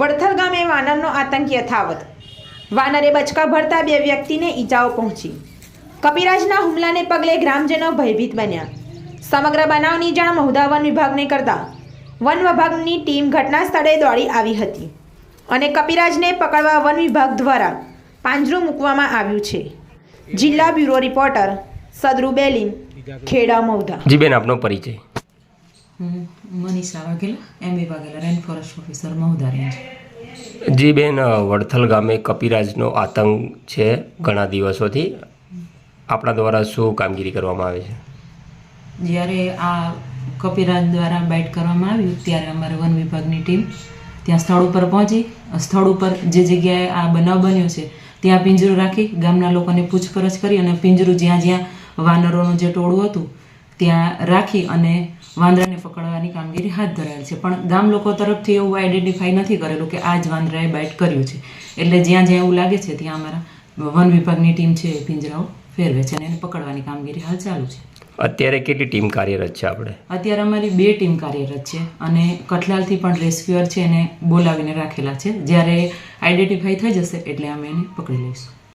વડથલ ગામે વાનરનો આતંક યથાવત. વાનરે બચકા ભરતા બે વ્યક્તિને ઈજાઓ પહોંચી. કપિરાજના હુમલાને પગલે ગ્રામજનો ભયભીત બન્યા. સમગ્ર બનાવની જાણ મહુધા વન વિભાગને કરતા વન વિભાગની ટીમ ઘટના સ્થળે દોડી આવી હતી અને કપિરાજને પકડવા વન વિભાગ દ્વારા પાંજરું મૂકવામાં આવ્યું છે. જિલ્લા બ્યુરો રિપોર્ટર સદરુ બેલીન, ખેડા મહુધા જી બેન, આપનો પરિચય. હું Manisha Vaghela M A Vaghela forest officer Mahudha range જી બેન વડથલ ગામે કપિરાજનો આતંક છે ઘણા દિવસોથી. આપણા દ્વારા શું કામગીરી કરવામાં આવે છે? જ્યારે આ કપિરાજ દ્વારા બાઇટ કરવામાં આવ્યું ત્યારે અમારે વન વિભાગની ટીમ ત્યાં સ્થળ ઉપર પહોંચી. સ્થળ ઉપર જે જગ્યાએ આ બનાવ બન્યો છે ત્યાં પિંજરું રાખી ગામના લોકોને પૂછપરછ કરી અને પિંજરું જ્યાં જ્યાં વાનરોનું જે ટોળું હતું ત્યાં રાખી અને વાંદરાને પકડવાની કામગીરી હાથ ધરાયેલ છે. પણ ગામ લોકો તરફથી એવું આઈડેન્ટિફાઈ નથી કરેલું કે આ જ વાંદરાએ બાઇટ કર્યું છે. એટલે જ્યાં જ્યાં એવું લાગે છે ત્યાં અમારા વન વિભાગની ટીમ છે પિંજરાઓ ફેરવે છે અને એને પકડવાની કામગીરી હાલ ચાલુ છે. અત્યારે કેટલી ટીમ કાર્યરત છે આપણે? અત્યારે અમારી બે ટીમ કાર્યરત છે અને કઠલાલથી પણ રેસ્ક્યુઅર છે એને બોલાવીને રાખેલા છે. જ્યારે આઈડેન્ટિફાઈ થઈ જશે એટલે અમે એને પકડી લઈશું.